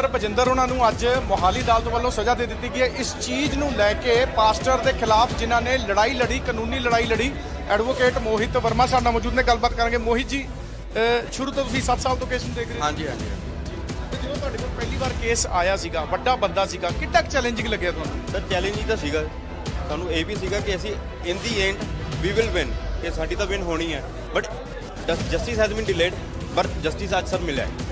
Sir ਭਜਿੰਦਰ ਉਹਨਾਂ ਨੂੰ ਅੱਜ ਮੋਹਾਲੀ ਅਦਾਲਤ ਵੱਲੋਂ ਸਜ਼ਾ ਦੇ ਦਿੱਤੀ ਗਈ ਹੈ। ਇਸ ਚੀਜ਼ ਨੂੰ ਲੈ ਕੇ ਪਾਸਟਰ ਦੇ ਖਿਲਾਫ ਜਿਨ੍ਹਾਂ ਨੇ ਲੜਾਈ ਲੜੀ ਕਾਨੂੰਨੀ ਲੜਾਈ ਲੜੀ ਐਡਵੋਕੇਟ ਮੋਹਿਤ ਵਰਮਾ ਸਾਡੇ ਨਾਲ ਮੌਜੂਦ ਨੇ ਗੱਲਬਾਤ ਕਰਾਂਗੇ। ਮੋਹਿਤ ਜੀ ਅਹ ਸ਼ੁਰੂ ਤੋਂ ਤੁਸੀਂ 7 ਸਾਲ ਤੋਂ ਕੇਸ ਨੂੰ ਦੇਖ ਰਹੇ ਹੋ? ਹਾਂਜੀ ਹਾਂਜੀ ਤੇ ਜਦੋਂ ਤੁਹਾਡੇ ਕੋਲ ਪਹਿਲੀ ਵਾਰ ਕੇਸ ਆਇਆ ਸੀਗਾ ਵੱਡਾ ਬੰਦਾ ਸੀਗਾ ਕਿੰਨਾ ਚੈਲੰਜਿੰਗ ਲੱਗਿਆ ਤੁਹਾਨੂੰ? ਸਰ ਚੈਲੰਜ ਹੀ ਤਾਂ ਸੀਗਾ। ਸਾਨੂੰ ਇਹ ਵੀ ਸੀਗਾ ਕਿ ਅਸੀਂ in the end we will win ਕਿ ਸਾਡੀ ਤਾਂ ਵਿਨ ਹੋਣੀ ਹੈ। But justice has been delayed ਪਰ ਜਸਟਿਸ ਅੱਜ ਸਰ ਮਿਲਿਆ ਹੈ।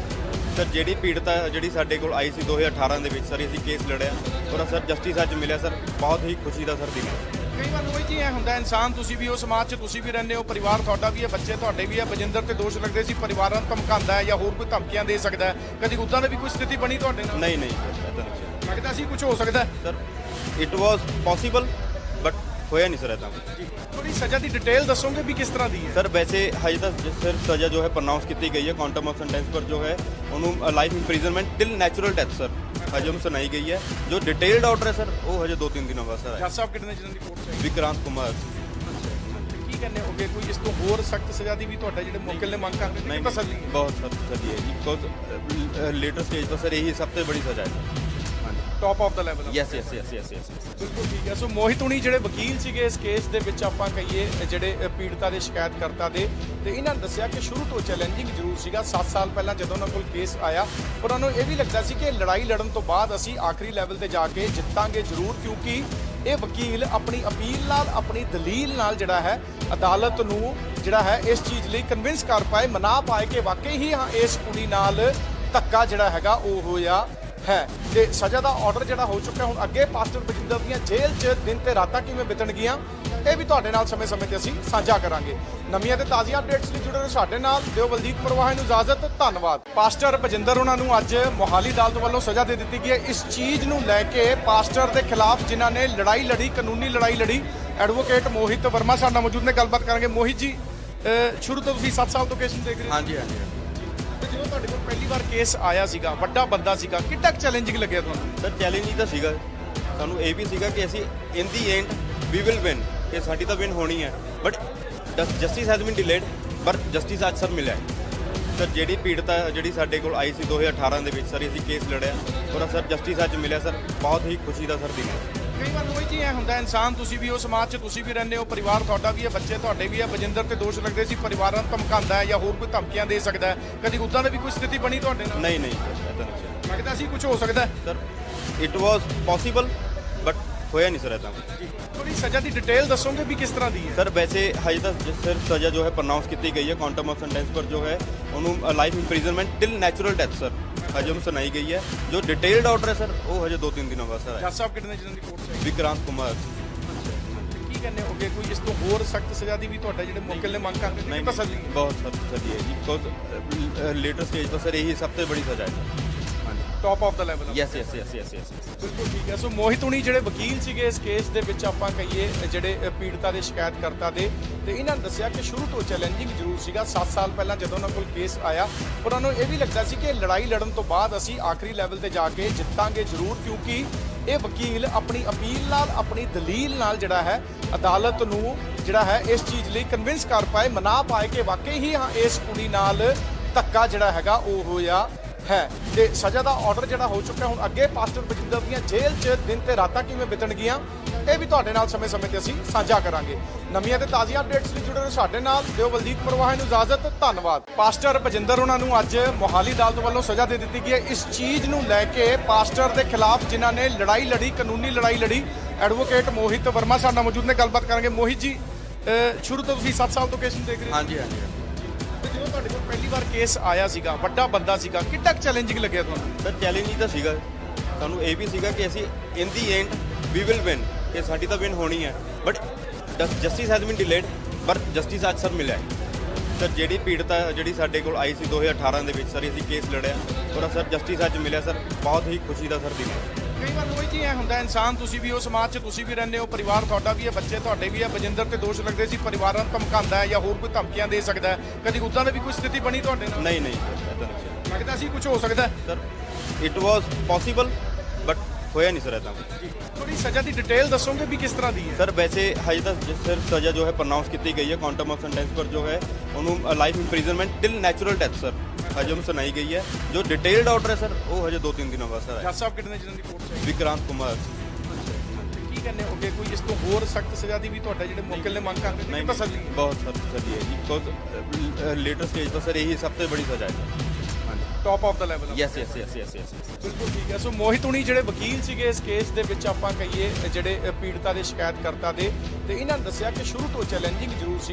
ਸਰ ਜਿਹੜੀ ਪੀੜਤਾ ਜਿਹੜੀ ਸਾਡੇ ਕੋਲ ਆਈ ਸੀ 2018 ਦੇ ਵਿੱਚ ਸਰ ਅਸੀਂ ਕੇਸ ਲੜਿਆ। ਔਰ ਸਰ ਜਸਟਿਸ ਅੱਜ ਮਿਲਿਆ ਸਰ। ਬਹੁਤ ਹੀ ਖੁਸ਼ੀ ਦਾ ਸਰ ਦਿਨ ਹੈ। ਕਈ ਵਾਰ ਉਹੀ ਜੀ ਐ ਹੁੰਦਾ ਇਨਸਾਨ ਤੁਸੀਂ ਵੀ ਉਹ ਸਮਾਜ 'ਚ ਤੁਸੀਂ ਵੀ ਰਹਿੰਦੇ ਹੋ ਪਰਿਵਾਰ ਤੁਹਾਡਾ ਵੀ ਹੈ ਬੱਚੇ ਤੁਹਾਡੇ ਵੀ ਹੈ ਬਜਿੰਦਰ ਤੇ ਦੋਸ਼ ਲੱਗਦੇ ਸੀ ਪਰਿਵਾਰਾਂ ਨੂੰ ਧਮਕਾਉਂਦਾ ਹੈ ਜਾਂ ਹੋਰ ਕੋਈ ਧਮਕੀਆਂ ਦੇ ਸਕਦਾ ਹੈ। ਕਦੀ ਉਦਾਂ ਦੀ ਵੀ ਕੋਈ ਸਥਿਤੀ ਬਣੀ ਤੁਹਾਡੇ ਨਾਲ? ਨਹੀਂ ਨਹੀਂ ਸਰ ਇਦਾਂ ਨਹੀਂ ਲੱਗਦਾ ਸੀ ਕੁਝ ਹੋ ਸਕਦਾ ਸਰ ਇਟ ਵਾਸ ਪੋਸੀਬਲ ਹੋਇਆ ਨਹੀਂ ਸਰ ਇਦਾਂ ਥੋੜੀ ਸਜ਼ਾ ਦੀ ਡਿਟੇਲ ਦੱਸੋਗੇ ਵੀ ਕਿਸ ਤਰ੍ਹਾਂ ਦੀ ਹੈ? ਸਰ ਵੈਸੇ ਹਜੇ ਤਾਂ ਸਿਰਫ ਸਜ਼ਾ ਜੋ ਹੈ ਪ੍ਰਨਾਉਂਸ ਕੀਤੀ ਗਈ ਹੈ ਕੁਆਂਟਮ ਆਫ ਸੈਂਟੈਂਸ ਪਰ ਜੋ ਹੈ ਉਹਨੂੰ life imprisonment till natural death sir ਹਜੇ ਉਹਨੂੰ ਸੁਣਾਈ ਗਈ ਹੈ। ਜੋ ਡਿਟੇਲਡ ਆਰਡਰ ਹੈ ਸਰ ਉਹ ਹਜੇ 2-3 ਦਿਨਾਂ ਬਾਅਦ ਸਰ ਜੱਜ ਸਾਹਿਬ ਕਿਹੜੇ ਜਿਹਨਾਂ ਦੀ ਕੋਰਟ ਚਾਹੀਦੀ ਵਿਕਰਾਂਤ ਕੁਮਾਰ ਕੀ ਕਹਿੰਦੇ ਹੋਗੇ ਕੋਈ ਇਸ ਤੋਂ ਹੋਰ ਸਖਤ ਸਜ਼ਾ ਦੀ ਵੀ ਤੁਹਾਡਾ ਜਿਹੜੇ ਮੌਕਲ ਨੇ ਮੰਗ ਕਰਦੇ ਨੇ ਨਹੀਂ ਤਸੱਲੀ ਹੈ? ਬਹੁਤ ਸਖਤ ਸਜ਼ਾ ਹੈ ਜੀ ਬਿਕੋਜ਼ ਲੇਟਰ ਸਟੇਜ ਪਰ ਸਰ ਇਹੀ ਸਭ ਤੋਂ ਬੜੀ ਸਜ਼ਾ ਹੈ। Top of the level yes yes yes yes yes ਬਿਲਕੁਲ ਠੀਕ ਹੈ। ਸੋ ਮੋਹਿਤ ਹੁਣੀ ਜਿਹੜੇ ਵਕੀਲ ਸੀਗੇ ਇਸ ਕੇਸ ਦੇ ਵਿੱਚ ਆਪਾਂ ਕਹੀਏ ਜਿਹੜੇ ਪੀੜਤਾ ਦੇ ਸ਼ਿਕਾਇਤਕਰਤਾ ਦੇ ਤੇ ਇਹਨਾਂ ਨੇ ਦੱਸਿਆ ਕਿ ਸ਼ੁਰੂ ਤੋਂ ਚੈਲੰਜਿੰਗ ਜ਼ਰੂਰ ਸੀਗਾ 7 ਸਾਲ ਪਹਿਲਾਂ ਜਦੋਂ ਉਹਨਾਂ ਕੋਲ ਕੇਸ ਆਇਆ। ਉਹਨਾਂ ਨੂੰ ਇਹ ਵੀ ਲੱਗਦਾ ਸੀ ਕਿ ਲੜਾਈ ਲੜਨ ਤੋਂ ਬਾਅਦ ਅਸੀਂ ਆਖਰੀ ਲੈਵਲ ਤੇ ਜਾ ਕੇ ਜਿੱਤਾਂਗੇ ਜ਼ਰੂਰ ਕਿਉਂਕਿ ਇਹ ਵਕੀਲ ਆਪਣੀ ਅਪੀਲ ਨਾਲ ਆਪਣੀ ਦਲੀਲ ਨਾਲ ਜਿਹੜਾ ਹੈ ਅਦਾਲਤ ਨੂੰ ਜਿਹੜਾ ਹੈ ਇਸ ਚੀਜ਼ ਲਈ ਕਨਵਿੰਸ ਕਰ ਪਾਏ ਮਨਾ ਪਾਏ ਕਿ ਵਾਕਈ ਹੀ ਹਾਂ ਇਸ ਕੁੜੀ ਨਾਲ ਧੱਕਾ ਜਿਹੜਾ ਹੈਗਾ ਉਹ ਹੋਇਆ। ਹੈ। ਤੇ ਸਜ਼ਾ ਦਾ ਆਰਡਰ ਜਿਹੜਾ ਹੋ ਚੁੱਕਾ ਹੁਣ ਅੱਗੇ ਪਾਸਟਰ ਬਜਿੰਦਰ ਦੀਆਂ ਜੇਲ੍ਹ 'ਚ ਦਿਨ ਤੇ ਰਾਤਾਂ ਕਿਵੇਂ ਬਿਤਣਗੀਆਂ ਇਹ ਵੀ ਤੁਹਾਡੇ ਨਾਲ ਸਮੇਂ-ਸਮੇਂ ਤੇ ਅਸੀਂ ਸਾਂਝਾ ਕਰਾਂਗੇ। ਨਵੀਆਂ ਤੇ ਤਾਜ਼ੀਆਂ ਅਪਡੇਟਸ ਲਈ ਜੁੜੇ ਰਹੋ ਸਾਡੇ ਨਾਲ। ਦਿਓ ਬਲਦੀਪ ਮਰਵਾਹਾ ਨੂੰ ਇਜਾਜ਼ਤ, ਧੰਨਵਾਦ। ਪਾਸਟਰ ਬਜਿੰਦਰ ਉਹਨਾਂ ਨੂੰ ਅੱਜ ਮੋਹਾਲੀ ਅਦਾਲਤ ਵੱਲੋਂ ਸਜ਼ਾ ਦੇ ਦਿੱਤੀ ਗਈ ਹੈ। ਇਸ ਚੀਜ਼ ਨੂੰ ਲੈ ਕੇ ਪਾਸਟਰ ਦੇ ਖਿਲਾਫ ਜਿਨ੍ਹਾਂ ਨੇ ਲੜਾਈ ਲੜੀ, ਕਾਨੂੰਨੀ ਲੜਾਈ ਲੜੀ ਐਡਵੋਕੇਟ ਮੋਹਿਤ ਵਰਮਾ ਸਾਡੇ ਨਾਲ ਮੌਜੂਦ ਨੇ। ਗੱਲਬਾਤ ਕਰਾਂਗੇ। ਮੋਹਿਤ ਜੀ ਸ਼ੁਰੂ ਤੋਂ ਤੁਸੀਂ 7 ਸਾਲ ਤੋਂ ਕੇਸ ਨੂੰ ਦੇਖ ਰਹੇ ਹੋ। ਹਾਂਜੀ ਹਾਂਜੀ। ਜਦੋਂ ਤੁਹਾਡੇ ਕੋਲ ਪਹਿਲੀ ਵਾਰ ਕੇਸ ਆਇਆ ਸੀਗਾ, ਵੱਡਾ ਬੰਦਾ ਸੀਗਾ, ਕਿੰਨਾ ਚੈਲੰਜਿੰਗ ਲੱਗਿਆ ਤੁਹਾਨੂੰ? ਸਰ ਚੈਲੰਜ ਹੀ ਤਾਂ ਸੀਗਾ। ਸਾਨੂੰ ਇਹ ਵੀ ਸੀਗਾ ਕਿ ਅਸੀਂ in the end we will win ਕਿ ਸਾਡੀ ਤਾਂ ਵਿਨ ਹੋਣੀ ਹੈ। But justice has been delayed ਪਰ ਜਸਟਿਸ ਅੱਜ ਸਰ ਮਿਲਿਆ ਸਰ, ਜਿਹੜੀ ਪੀੜਤਾ ਜਿਹੜੀ ਸਾਡੇ ਕੋਲ ਆਈ ਸੀ 2018 ਦੇ ਵਿੱਚ, ਸਰ, ਅਸੀਂ ਕੇਸ ਲੜਿਆ। ਔਰ ਸਰ ਜਸਟਿਸ ਅੱਜ ਮਿਲਿਆ, ਸਰ। ਬਹੁਤ ਹੀ ਖੁਸ਼ੀ ਦਾ ਸਰ ਦਿਨ ਹੈ। ਕਈ ਵਾਰ ਉਹੀ ਜੀ ਐ ਹੁੰਦਾ ਇਨਸਾਨ ਤੁਸੀਂ ਵੀ ਉਹ ਸਮਾਜ 'ਚ ਤੁਸੀਂ ਵੀ ਰਹਿੰਦੇ ਹੋ ਪਰਿਵਾਰ ਤੁਹਾਡਾ ਵੀ ਹੈ ਬੱਚੇ ਤੁਹਾਡੇ ਵੀ ਹੈ ਬਜਿੰਦਰ ਤੇ ਦੋਸ਼ ਲੱਗਦੇ ਸੀ ਪਰਿਵਾਰਾਂ ਨੂੰ ਧਮਕਾਉਂਦਾ ਹੈ ਜਾਂ ਹੋਰ ਕੋਈ ਧਮਕੀਆਂ ਦੇ ਸਕਦਾ ਹੈ। ਕਦੀ ਉਦਾਂ ਦੀ ਵੀ ਕੋਈ ਸਥਿਤੀ ਬਣੀ ਤੁਹਾਡੇ ਨਾਲ? ਨਹੀਂ ਨਹੀਂ ਇਦਾਂ ਲੱਗਦਾ ਸੀ ਕੁਝ ਹੋ ਸਕਦਾ ਹੈ। Sir it was possible but ਹੋਇਆ ਨਹੀਂ ਸਰ ਇਦਾਂ ਥੋੜੀ ਸਜ਼ਾ ਦੀ ਡਿਟੇਲ ਦੱਸੋਗੇ ਵੀ ਕਿਸ ਤਰ੍ਹਾਂ ਦੀ ਹੈ? ਸਰ ਵੈਸੇ ਹਜੇ ਤਾਂ ਸਿਰਫ ਸਜ਼ਾ ਜੋ ਹੈ ਪ੍ਰਨਾਉਂਸ ਕੀਤੀ ਗਈ ਹੈ ਕੁਆਂਟਮ ਆਫ ਸੈਂਟੈਂਸ ਪਰ ਜੋ ਹੈ ਉਹਨੂੰ life imprisonment till natural death sir. ਹਜੇ ਉਹਨੂੰ ਸੁਣਾਈ ਗਈ ਹੈ। ਜੋ ਡਿਟੇਲਡ ਆਰਡਰ ਹੈ ਸਰ ਉਹ ਹਜੇ 2-3 ਦਿਨਾਂ ਬਾਅਦ ਸਰ ਜੱਜ ਸਾਹਿਬ ਕਿਹੜੇ ਜਿਹਨਾਂ ਦੀ ਕੋਰਟ ਚਾਹੀਦੀ ਵਿਕਰਾਂਤ ਕੁਮਾਰ ਕੀ ਕਹਿੰਦੇ ਹੋਗੇ ਕੋਈ ਇਸ ਤੋਂ ਹੋਰ ਸਖਤ ਸਜ਼ਾ ਦੀ ਵੀ ਤੁਹਾਡਾ ਜਿਹੜੇ ਮੌਕਲ ਨੇ ਮੰਗ ਕਰਦੇ ਨੇ ਬਹੁਤ ਸਖਤ ਸਜ਼ਾ ਹੈ ਜੀ। ਬਿਕੋਜ਼ ਲੇਟਰ ਸਟੇਜ ਪਰ ਸਰ ਇਹੀ ਸਭ ਤੋਂ ਬੜੀ ਸਜ਼ਾ ਹੈ। Top of the level yes yes yes yes yes ਬਿਲਕੁਲ ਠੀਕ ਹੈ। ਸੋ ਮੋਹਿਤ ਹੁਣੀ ਜਿਹੜੇ ਵਕੀਲ ਸੀਗੇ ਇਸ ਕੇਸ ਦੇ ਵਿੱਚ ਆਪਾਂ ਕਹੀਏ ਜਿਹੜੇ ਪੀੜਤਾ ਦੇ ਸ਼ਿਕਾਇਤਕਰਤਾ ਦੇ ਤੇ ਇਹਨਾਂ ਨੇ ਦੱਸਿਆ ਕਿ ਸ਼ੁਰੂ ਤੋਂ ਚੈਲੰਜਿੰਗ ਜ਼ਰੂਰ ਸੀਗਾ। 7 ਸਾਲ ਪਹਿਲਾਂ ਜਦੋਂ ਉਹਨਾਂ ਕੋਲ ਕੇਸ ਆਇਆ ਉਹਨਾਂ ਨੂੰ ਇਹ ਵੀ ਲੱਗਦਾ ਸੀ ਕਿ ਲੜਾਈ ਲੜਨ ਤੋਂ ਬਾਅਦ ਅਸੀਂ ਆਖਰੀ ਲੈਵਲ ਤੇ ਜਾ ਕੇ ਜਿੱਤਾਂਗੇ ਜ਼ਰੂਰ ਕਿਉਂਕਿ ਇਹ ਵਕੀਲ ਆਪਣੀ ਅਪੀਲ ਨਾਲ ਆਪਣੀ ਦਲੀਲ ਨਾਲ ਜਿਹੜਾ ਹੈ ਅਦਾਲਤ ਨੂੰ ਜਿਹੜਾ ਹੈ ਇਸ ਚੀਜ਼ ਲਈ ਕਨਵਿੰਸ ਕਰ ਪਾਏ ਮਨਾ ਪਾਏ ਕਿ ਵਾਕਈ ਹੀ ਹਾਂ ਇਸ ਕੁੜੀ ਨਾਲ ਧੱਕਾ ਜਿਹੜਾ ਹੈਗਾ ਉਹ ਹੋਇਆ। ਹੈ। ਤੇ ਸਜ਼ਾ ਦਾ ਆਰਡਰ ਜਿਹੜਾ ਹੋ ਚੁੱਕਾ ਹੁਣ ਅੱਗੇ ਪਾਸਟਰ ਬਜਿੰਦਰ ਦੀਆਂ ਜੇਲ੍ਹ 'ਚ ਦਿਨ ਤੇ ਰਾਤਾਂ ਕਿਵੇਂ ਬਿਤਣਗੀਆਂ, ਇਹ ਵੀ ਤੁਹਾਡੇ ਨਾਲ ਸਮੇਂ-ਸਮੇਂ ਤੇ ਅਸੀਂ ਸਾਂਝਾ ਕਰਾਂਗੇ। ਨਵੀਆਂ ਤੇ ਤਾਜ਼ੀਆਂ ਅਪਡੇਟਸ ਲਈ ਜੁੜੇ ਰਹੋ ਸਾਡੇ ਨਾਲ। ਦਿਓ ਬਲਦੀਪ ਮਰਵਾਹਾ ਨੂੰ ਇਜਾਜ਼ਤ, ਧੰਨਵਾਦ। ਪਾਸਟਰ ਬਜਿੰਦਰ ਉਹਨਾਂ ਨੂੰ ਅੱਜ ਮੋਹਾਲੀ ਅਦਾਲਤ ਵੱਲੋਂ ਸਜ਼ਾ ਦੇ ਦਿੱਤੀ ਗਈ ਹੈ। ਇਸ ਚੀਜ਼ ਨੂੰ ਲੈ ਕੇ ਪਾਸਟਰ ਦੇ ਖਿਲਾਫ ਜਿਨ੍ਹਾਂ ਨੇ ਲੜਾਈ ਲੜੀ, ਕਾਨੂੰਨੀ ਲੜਾਈ ਲੜੀ ਐਡਵੋਕੇਟ ਮੋਹਿਤ ਵਰਮਾ ਸਾਡੇ ਨਾਲ ਮੌਜੂਦ ਨੇ। ਗੱਲਬਾਤ ਕਰਾਂਗੇ। ਮੋਹਿਤ ਜੀ ਸ਼ੁਰੂ ਤੋਂ ਤੁਸੀਂ 7 ਸਾਲ ਤੋਂ ਕੇਸ ਨੂੰ ਦੇਖ ਰਹੇ ਹੋ। ਹਾਂਜੀ ਹਾਂਜੀ। ਪਹਿਲੀ ਵਾਰ ਕੇਸ ਆਇਆ ਸੀਗਾ, ਵੱਡਾ ਬੰਦਾ ਸੀਗਾ, ਕਿੰਨਾ ਚੈਲੰਜਿੰਗ ਲੱਗਿਆ ਤੁਹਾਨੂੰ? ਸਰ ਚੈਲੰਜ ਤਾਂ ਸੀਗਾ। ਸਾਨੂੰ ਇਹ ਵੀ ਸੀਗਾ ਕਿ ਅਸੀਂ in the end we will win ਕਿ ਸਾਡੀ ਤਾਂ ਵਿਨ ਹੋਣੀ ਹੈ। But justice has been delayed ਪਰ ਜਸਟਿਸ ਅੱਜ ਸਰ ਮਿਲਿਆ ਸਰ ਜਿਹੜੀ ਪੀੜਤਾ ਜਿਹੜੀ ਸਾਡੇ ਕੋਲ ਆਈ ਸੀ 2018 ਦੇ ਵਿੱਚ ਸਰ ਅਸੀਂ ਕੇਸ ਲੜਿਆ। ਔਰ ਸਰ ਜਸਟਿਸ ਅੱਜ ਮਿਲਿਆ ਸਰ ਬਹੁਤ ਹੀ ਖੁਸ਼ੀ ਦਾ ਸਰ ਦਿਨ ਹੈ। ਕਈ ਵਾਰ ਉਹੀ ਜੀ ਐ ਹੁੰਦਾ ਇਨਸਾਨ ਤੁਸੀਂ ਵੀ ਉਹ ਸਮਾਜ 'ਚ ਤੁਸੀਂ ਵੀ ਰਹਿੰਦੇ ਹੋ ਪਰਿਵਾਰ ਤੁਹਾਡਾ ਵੀ ਹੈ ਬੱਚੇ ਤੁਹਾਡੇ ਵੀ ਹੈ ਬਜਿੰਦਰ ਤੇ ਦੋਸ਼ ਲੱਗਦੇ ਸੀ ਪਰਿਵਾਰਾਂ ਨੂੰ ਧਮਕਾਉਂਦਾ ਹੈ ਜਾਂ ਹੋਰ ਕੋਈ ਧਮਕੀਆਂ ਦੇ ਸਕਦਾ ਹੈ। ਕਦੀ ਉਦਾਂ ਦੀ ਵੀ ਕੋਈ ਸਥਿਤੀ ਬਣੀ ਤੁਹਾਡੇ ਨਾਲ? ਨਹੀਂ ਨਹੀਂ ਸਰ ਇਦਾਂ ਨਹੀਂ ਲੱਗਦਾ ਸੀ ਕੁਝ ਹੋ ਸਕਦਾ sir it was possible but ਹੋਇਆ ਨਹੀਂ ਸਰ ਇਦਾਂ ਥੋੜੀ ਸਜ਼ਾ ਦੀ ਡਿਟੇਲ ਦੱਸੋਗੇ ਵੀ ਕਿਸ ਤਰ੍ਹਾਂ ਦੀ ਹੈ? ਸਰ ਵੈਸੇ ਹਜੇ ਤਾਂ ਸਿਰਫ ਸਜ਼ਾ ਜੋ ਹੈ ਪ੍ਰਨਾਉਂਸ ਕੀਤੀ ਗਈ ਹੈ ਕੁਆਂਟਮ ਆਫ ਸੈਂਟੈਂਸ ਪਰ ਜੋ ਹੈ ਉਹਨੂੰ life imprisonment till natural death sir ਹਜੇ ਉਹਨੂੰ ਸੁਣਾਈ ਗਈ ਹੈ। ਜੋ ਡਿਟੇਲਡ ਆਰਡਰ ਹੈ ਸਰ ਉਹ ਹਜੇ 2-3 ਦਿਨਾਂ ਬਾਅਦ ਸਰ ਜੱਜ ਸਾਹਿਬ ਕਿੰਨੇ ਦਿਨਾਂ ਦੀ ਕੋਰਟ ਚਾਹੀਦੀ ਵਿਕਰਾਂਤ ਕੁਮਾਰ ਕੀ ਕਹਿੰਦੇ ਹੋਗੇ ਕੋਈ ਇਸ ਤੋਂ ਹੋਰ ਸਖਤ ਸਜ਼ਾ ਦੀ ਵੀ ਤੁਹਾਡੇ ਜਿਹੜੇ ਮੁਕੱਲ ਨੇ ਮੰਗ ਕਰਦੇ ਨੇ ਤਸੱਲੀ ਹੈ। ਬਹੁਤ ਸਰ ਤਸੱਲੀ ਹੈ ਜੀ ਬਿਕੋਜ਼ ਲੇਟਰ ਸਟੇਜ ਤਾਂ ਸਰ ਇਹੀ ਸਭ ਤੋਂ ਬੜੀ ਸਜ਼ਾ ਹੈ। Top of the level yes yes yes yes yes ਬਿਲਕੁਲ ਠੀਕ ਹੈ। ਸੋ ਮੋਹਿਤ ਹੁਣੀ ਜਿਹੜੇ ਵਕੀਲ ਸੀਗੇ ਇਸ ਕੇਸ ਦੇ ਵਿੱਚ ਆਪਾਂ ਕਹੀਏ ਜਿਹੜੇ ਪੀੜਤਾ ਦੇ ਸ਼ਿਕਾਇਤਕਰਤਾ ਦੇ ਤੇ ਇਹਨਾਂ ਨੇ ਦੱਸਿਆ ਕਿ ਸ਼ੁਰੂ ਤੋਂ ਚੈਲੰਜਿੰਗ ਜ਼ਰੂਰ ਸੀਗਾ।